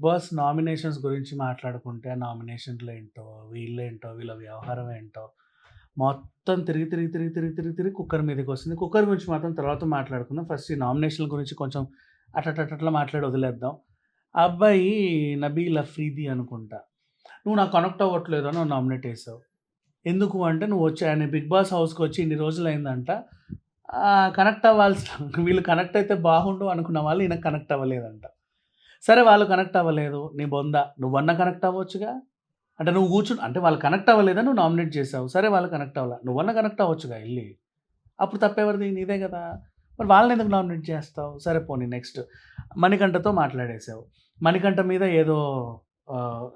Boss nominations గురించి మాట్లాడుకుంటే నామినేషన్లు ఏంటో వీళ్ళేంటో వీళ్ళ వ్యవహారం ఏంటో మొత్తం తిరిగి తిరిగి తిరిగి తిరిగి తిరిగి తిరిగి కుక్కర్ మీదకి వస్తుంది. కుక్కర్ గురించి మాత్రం తర్వాత మాట్లాడుకుందాం. ఫస్ట్ ఈ నామినేషన్ల గురించి కొంచెం అట్లా మాట్లాడి వదిలేద్దాం. అబ్బాయి నబీల్ అఫ్రీది అనుకుంటా. నువ్వు నాకు కనెక్ట్ అవ్వట్లేదు అని నామినేట్ చేసావు. ఎందుకు అంటే నువ్వు వచ్చి ఆయన బిగ్ బాస్ హౌస్కి వచ్చి ఇన్ని రోజులు అయిందంట. కనెక్ట్ అవ్వాల్సిన వీళ్ళు కనెక్ట్ అయితే బాగుండు అనుకున్న వాళ్ళు ఈయన కనెక్ట్ అవ్వలేదంట. సరే వాళ్ళు కనెక్ట్ అవ్వలేదు నీ బొంద. నువ్వన్నా కనెక్ట్ అవ్వచ్చుగా? అంటే నువ్వు కూర్చుని అంటే వాళ్ళు కనెక్ట్ అవ్వలేదని నువ్వు నామినేట్ చేసావు సరే వాళ్ళు కనెక్ట్ అవ్వాలి. నువ్వన్నా కనెక్ట్ అవ్వచ్చుగా వెళ్ళి? అప్పుడు తప్పెవరిది? నీదే కదా. మరి వాళ్ళని ఎందుకు నామినేట్ చేస్తావు? సరే పోనీ నెక్స్ట్. మణికంఠతో మాట్లాడేసావు మణికంఠ మీద ఏదో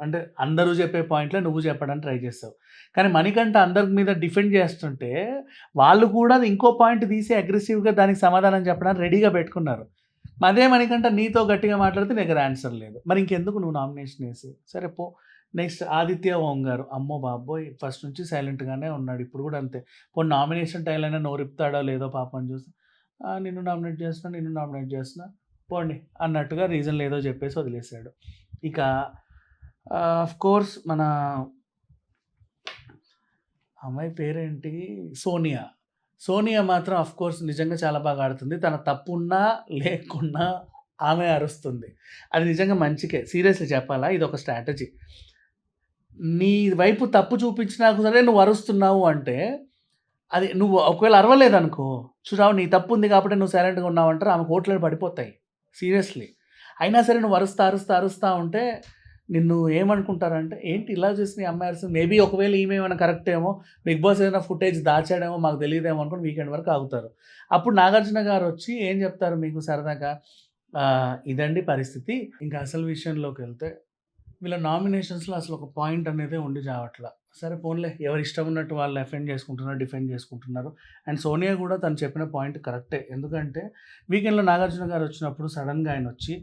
అంటే అందరూ చెప్పే పాయింట్లే నువ్వు చెప్పడానికి ట్రై చేస్తావు. కానీ మణికంఠ అందరి మీద డిఫెండ్ చేస్తుంటే వాళ్ళు కూడా ఇంకో పాయింట్ తీసి అగ్రెసివ్గా దానికి సమాధానం చెప్పడానికి రెడీగా పెట్టుకున్నారు. అదే మణికంఠ నీతో గట్టిగా మాట్లాడితే దగ్గర ఆన్సర్ లేదు. మరి ఇంకెందుకు నువ్వు నామినేషన్ వేసి? సరే పో. నెక్స్ట్ ఆదిత్య ఓం గారు అమ్మో బాబోయ్ ఫస్ట్ నుంచి సైలెంట్గానే ఉన్నాడు. ఇప్పుడు కూడా అంతే. పో నామినేషన్ టైల్ అయినా నోరిపుతాడో లేదో పాపం చూసి నిన్ను నామినేట్ చేస్తున్నా నిన్ను నామినేట్ చేస్తున్నా. పోండి అన్నట్టుగా రీజన్ లేదో చెప్పేసి వదిలేశాడు. ఇక ఆఫ్ కోర్స్ మన అమ్మాయి పేరేంటి? సోనియా. సోనియా మాత్రం అఫ్ కోర్స్ నిజంగా చాలా బాగా ఆడుతుంది. తన తప్పున్నా లేకున్నా ఆమె అరుస్తుంది. అది నిజంగా మంచికే. సీరియస్లీ చెప్పాలా? ఇది ఒక స్ట్రాటజీ. నీ వైపు తప్పు చూపించినా సరే నువ్వు అరుస్తున్నావు అంటే అది నువ్వు ఒకవేళ అరవలేదనుకో చూడావు నీ తప్పు ఉంది కాబట్టి నువ్వు సైలెంట్గా ఉన్నావు అంటారు. ఆమె కోట్లు పడిపోతాయి. సీరియస్లీ. అయినా సరే నువ్వు అరుస్తా అరుస్తా అరుస్తా ఉంటే నిన్ను ఏమనుకుంటారంటే ఏంటి ఇలా చేసి నీ అమ్మాయి మేబీ ఒకవేళ ఈమె ఏమైనా కరెక్ట్ ఏమో బిగ్ బాస్ ఏదైనా ఫుటేజ్ దాచాడేమో మాకు తెలియదేమో అనుకుని వీకెండ్ వరకు ఆగుతారు. అప్పుడు నాగార్జున గారు వచ్చి ఏం చెప్తారు మీకు సరదాగా? ఇదండి పరిస్థితి. ఇంకా అసలు విషయంలోకి వెళ్తే వీళ్ళ నామినేషన్స్లో అసలు ఒక పాయింట్ అనేది ఉండి చావట్లా సరే పోన్లే ఎవరు ఇష్టం ఉన్నట్టు వాళ్ళు ఎఫెండ్ చేసుకుంటున్నారు డిఫెండ్ చేసుకుంటున్నారు. అండ్ సోనియా కూడా తను చెప్పిన పాయింట్ కరెక్టే. ఎందుకంటే వీకెండ్లో నాగార్జున గారు వచ్చినప్పుడు సడన్గా ఆయన వచ్చి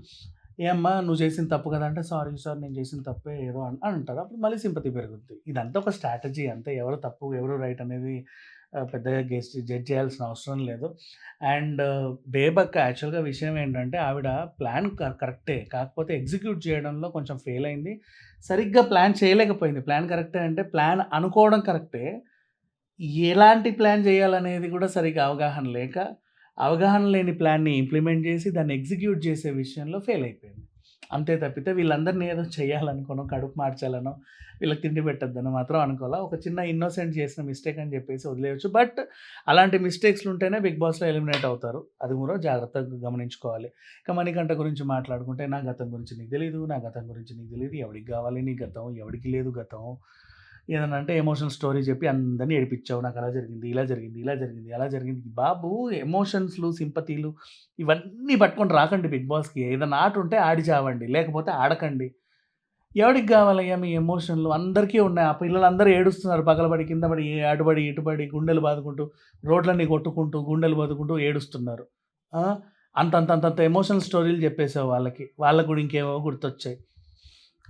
ఏమ్మా నువ్వు చేసిన తప్పు కదా అంటే సారీ సార్ నేను చేసిన తప్పే ఏదో అని అంటారు. అప్పుడు మళ్ళీ సింపతి పెరుగుద్ది. ఇదంతా ఒక స్ట్రాటజీ అంతే. ఎవరు తప్పు ఎవరు రైట్ అనేది పెద్దగా గెస్ట్ జడ్జ్ చేయాల్సిన అవసరం లేదు. అండ్ బేబక్ యాక్చువల్గా విషయం ఏంటంటే ఆవిడ ప్లాన్ కరెక్టే. కాకపోతే ఎగ్జిక్యూట్ చేయడంలో కొంచెం ఫెయిల్ అయింది. సరిగ్గా ప్లాన్ చేయలేకపోయింది. ప్లాన్ కరెక్టే అంటే ప్లాన్ అనుకోవడం కరెక్టే. ఎలాంటి ప్లాన్ చేయాలనేది కూడా సరిగ్గా అవగాహన లేక అవగాహన లేని ప్లాన్ని ఇంప్లిమెంట్ చేసి దాన్ని ఎగ్జిక్యూట్ చేసే విషయంలో ఫెయిల్ అయిపోయింది. అంతే తప్పితే వీళ్ళందరినీ ఏదో చేయాలనుకోనో కడుపు మార్చాలనో వీళ్ళకి తిండి పెట్టద్దనో మాత్రం అనుకోవాలా? ఒక చిన్న ఇన్నోసెంట్ చేసిన మిస్టేక్ అని చెప్పేసి వదిలేయచ్చు. బట్ అలాంటి మిస్టేక్స్లు ఉంటేనే బిగ్ బాస్లో ఎలిమినేట్ అవుతారు. అది కూడా జాగ్రత్తగా గమనించుకోవాలి. ఇక మణికంఠ గురించి మాట్లాడుకుంటే నా గతం గురించి నీకు తెలియదు నా గతం గురించి నీకు తెలియదు ఎవడికి కావాలి నీ గతం ఎవడికి లేదు గతం ఏదన్నా అంటే ఎమోషనల్ స్టోరీ చెప్పి అందరినీ ఏడిపించావు నాకు అలా జరిగింది ఇలా జరిగింది ఇలా జరిగింది అలా జరిగింది. బాబు ఎమోషన్స్లు సింపతీలు ఇవన్నీ పట్టుకొని రాకండి బిగ్ బాస్కి. ఏదైనా ఆట ఉంటే ఆడి చావండి లేకపోతే ఆడకండి. ఎవడికి కావాలయ్యా మీ ఎమోషన్లు? అందరికీ ఉన్నాయి. ఆ పిల్లలందరూ ఏడుస్తున్నారు పగలబడి కింద పడి అటుబడి ఇటుబడి గుండెలు బాదుకుంటూ రోడ్లన్నీ కొట్టుకుంటూ గుండెలు బాదుకుంటూ ఏడుస్తున్నారు. అంత అంత అంత అంత ఎమోషనల్ స్టోరీలు చెప్పేసావు వాళ్ళకి. వాళ్ళకు కూడా ఇంకేమో గుర్తొచ్చాయి.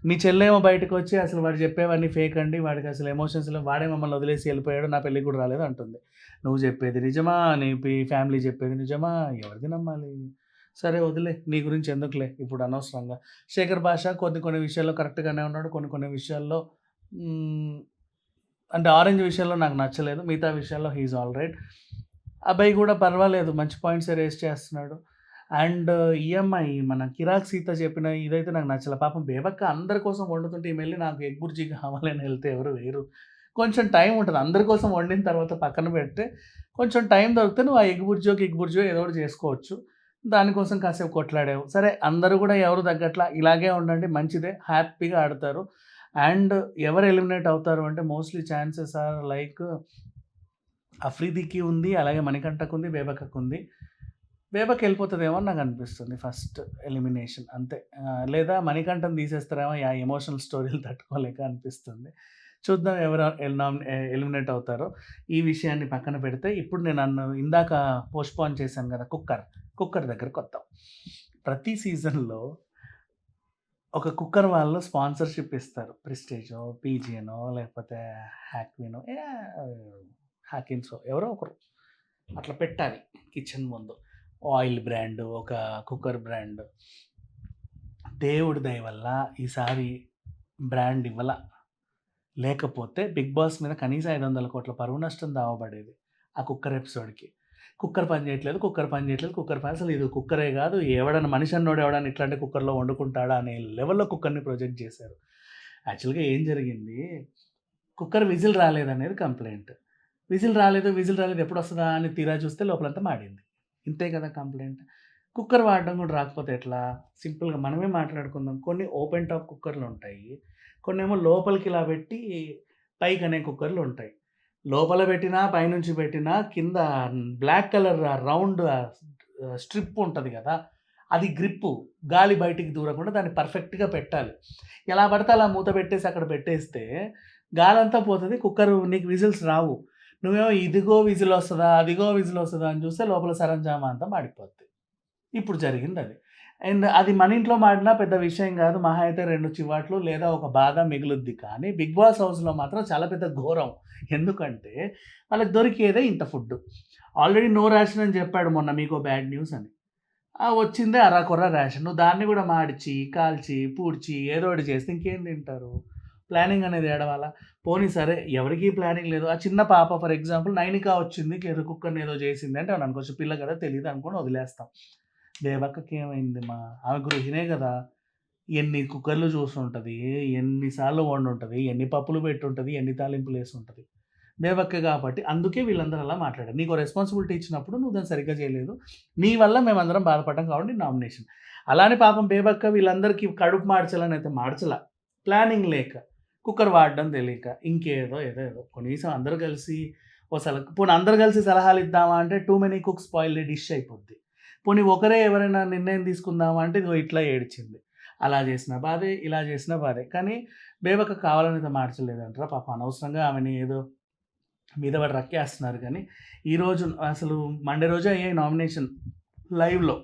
మీ చెల్లేమో బయటకు వచ్చి అసలు వాడు చెప్పేవన్నీ ఫేక్ అండి. వాడికి అసలు ఎమోషన్స్లో వాడే మమ్మల్ని వదిలేసి వెళ్ళిపోయాడు. నా పెళ్ళి కూడా రాలేదు అంటుంది. నువ్వు చెప్పేది నిజమా? నీ ఫ్యామిలీ చెప్పేది నిజమా? ఎవరిది నమ్మాలి? సరే వదిలే నీ గురించి ఎందుకులే? ఇప్పుడు అనవసరంగా. శేఖర్ భాష కొన్ని కొన్ని విషయాల్లో కరెక్ట్గానే ఉన్నాడు. కొన్ని కొన్ని విషయాల్లో అంటే ఆరెంజ్ విషయంలో నాకు నచ్చలేదు. మిగతా విషయాల్లో హీఈ్ ఆల్ రైట్ అబ్బాయి కూడా పర్వాలేదు. మంచి పాయింట్స్ రేస్ చేస్తున్నాడు. అండ్ ఈఎంఐ మన కిరాక్ సీత చెప్పిన ఇదైతే నాకు నచ్చల. పాపం బేబక్క అందరి కోసం వండుతుంటే ఈమె వెళ్ళి నాకు ఎగ్ బుర్జీ కావాలని వెళ్తే ఎవరు వేరు. కొంచెం టైం ఉంటుంది. అందరి కోసం వండిన తర్వాత పక్కన పెడితే కొంచెం టైం దొరికితే నువ్వు ఆ ఎగ్ బుర్జో ఎగ్ బుర్జో ఏదో ఒకటి చేసుకోవచ్చు. దానికోసం కాసేపు కొట్లాడావు. సరే అందరూ కూడా ఎవరు తగ్గట్లా ఇలాగే ఉండండి మంచిదే హ్యాపీగా ఆడతారు. అండ్ ఎవరు ఎలిమినేట్ అవుతారు అంటే మోస్ట్లీ ఛాన్సెస్ ఆర్ లైక్ అఫ్రీదికి ఉంది అలాగే మణికంఠకు ఉంది బేబక్కకు ఉంది. వేపకి వెళ్ళిపోతుందేమో నాకు అనిపిస్తుంది ఫస్ట్ ఎలిమినేషన్ అంతే. లేదా మణికంఠం తీసేస్తారేమో ఆ ఎమోషనల్ స్టోరీలు తట్టుకోలేక అనిపిస్తుంది. చూద్దాం ఎవరు ఎలిమినేట్ అవుతారో. ఈ విషయాన్ని పక్కన పెడితే ఇప్పుడు నేను నన్ను ఇందాక పోస్ట్పోన్ చేశాను కదా కుక్కర్. కుక్కర్ దగ్గరకు వద్దాం. ప్రతి సీజన్లో ఒక కుక్కర్ వాళ్ళు స్పాన్సర్షిప్ ఇస్తారు. ప్రిస్టేజో పీజీనో లేకపోతే హ్యాక్వినో హ్యాకిన్సో ఎవరో ఒకరు. అట్లా పెట్టాలి కిచెన్ ముందు. ఆయిల్ బ్రాండ్ ఒక కుక్కర్ బ్రాండ్ దేవుడి దయ వల్ల ఈసారి బ్రాండ్ ఇవ్వాల లేకపోతే 'బిగ్ బాస్' మీద కనీసం 500 కోట్ల పరువు నష్టం దావబడేది. ఆ కుక్కర్ ఎపిసోడ్‌కి. కుక్కర్ పని చేయట్లేదు, కుక్కర్ పని చేయట్లేదు, కుక్కర్ పని అసలు ఇది కుక్కరే కాదు. ఎవడన్నా మనిషి అన్నోడు ఎవడన్నా ఇట్లాంటి కుక్కర్‌లో వండుకుంటాడా అనే లెవెల్‌లో కుక్కర్‌ని ప్రొజెక్ట్ చేశారు. యాక్చువల్‌గా ఏం జరిగింది? కుక్కర్ విజిల్ రాలేదనేది కంప్లైంట్ విజిల్ రాలేదు, విజిల్ రాలేదు ఎప్పుడు వస్తుందా అని తీరా చూస్తే లోపలంతా మాడింది. ఇంతే కదా కంప్లైంట్ కుక్కర్ వాడడం కూడా రాకపోతే ఎట్లా? సింపుల్‌గా మనమే మాట్లాడుకుందాం. కొన్ని ఓపెన్ టాప్ కుక్కర్లు ఉంటాయి కొన్ని ఏమో లోపలికి ఇలా పెట్టి పైకి అనే కుక్కర్లు ఉంటాయి లోపల పెట్టినా, పైనుంచి పెట్టినా కింద బ్లాక్ కలర్ రౌండ్ స్ట్రిప్ ఉంటుంది కదా! అది గ్రిప్పు. గాలి బయటికి దూరకుండా దాన్ని పర్ఫెక్ట్‌గా పెట్టాలి. ఎలా పడితే అలా మూత పెట్టేసి అక్కడ పెట్టేస్తే గాలంతా పోతుంది కుక్కర్ నీకు విజిల్స్ రావు. నువ్వేమో ఇదిగో విజిల్ వస్తుందా అదిగో విజిల్ వస్తుందా అని చూస్తే లోపల సరంజామా అంతా మాడిపోద్ది. ఇప్పుడు జరిగింది అది అండ్ అది మన ఇంట్లో మాడినా పెద్ద విషయం కాదు. మహా అయితే రెండు చివాట్లు లేదా ఒక బాధ మిగులుద్ది. కానీ 'బిగ్ బాస్' హౌస్‌లో మాత్రం చాలా పెద్ద ఘోరం. ఎందుకంటే వాళ్ళకి దొరికేదే ఇంత ఫుడ్ ఆల్రెడీ నో రేషన్ అని చెప్పాడు మొన్న మీకు బ్యాడ్ న్యూస్ అని. ఆ వచ్చిందే అరకొర రేషన్. నువ్వు దాన్ని కూడా మాడిచి, కాల్చి, పూడ్చి ఏదో ఒకటి చేస్తే ఇంకేం తింటారు? ప్లానింగ్ అనేది ఏడవాలా? పోనీ సరే ఎవరికి ప్లానింగ్ లేదు. ఆ చిన్న పాప ఫర్ ఎగ్జాంపుల్ నైనికా వచ్చింది ఏదో కుక్కర్‌ని ఏదో చేసింది అంటే అని అనుకోవచ్చు పిల్ల కదా తెలియదు అనుకోని వదిలేస్తాం. బేబక్కకి ఏమైంది మా ఆమె గృహిణే కదా! ఎన్ని కుక్కర్‌లు చూసుంటది. ఎన్నిసార్లు వండుంటుంది వండుంటది. ఎన్ని పప్పులు పెట్టుంటుంది ఎన్ని తాలింపులు వేసి ఉంటుంది దేవక్క కాబట్టి అందుకే వీళ్ళందరూ అలా మాట్లాడారు. నీకు రెస్పాన్సిబిలిటీ ఇచ్చినప్పుడు నువ్వు దాన్ని సరిగ్గా చేయలేదు. నీ వల్ల మేమందరం బాధపడ్డాం కాబట్టి నామినేషన్. అలానే పాపం బేబక్క వీళ్ళందరికీ కడుపు మార్చాలని అయితే మార్చలా. ప్లానింగ్ లేక. కుక్కర్ వాడడం తెలియక. ఇంకేదో ఏదో ఏదో. కనీసం అందరు కలిసి ఓ సల పోనీ అందరు కలిసి సలహాలు ఇద్దామా అంటే too many cooks spoil dish అయిపోద్ది. పోనీ ఒకరే ఎవరైనా నిర్ణయం తీసుకుందామా అంటే ఇదిగో ఇట్లా ఏడ్చింది. అలా చేసినా బాధే, ఇలా చేసినా బాధే. కానీ బేబక్క కావాలనేది మార్చలేదంటారా? పాప అనవసరంగా ఆమెని ఏదో మీద పడి రక్కేస్తున్నారు కానీ ఈరోజు అసలు మండే రోజే అయ్యాయి నామినేషన్ లైవ్‌లో.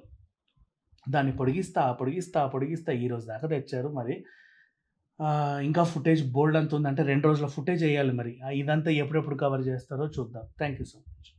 దాన్ని పొడిగిస్తా, పొడిగిస్తా, పొడిగిస్తా ఈరోజు దాకా తెచ్చారు మరి. ఇంకా ఫుటేజ్ బోల్డ్ అంత ఉందంటే రెండు రోజుల ఫుటేజ్ వేయాలి మరి. ఇదంతా ఎప్పుడెప్పుడు కవర్ చేస్తారో చూద్దాం. Thank you so much.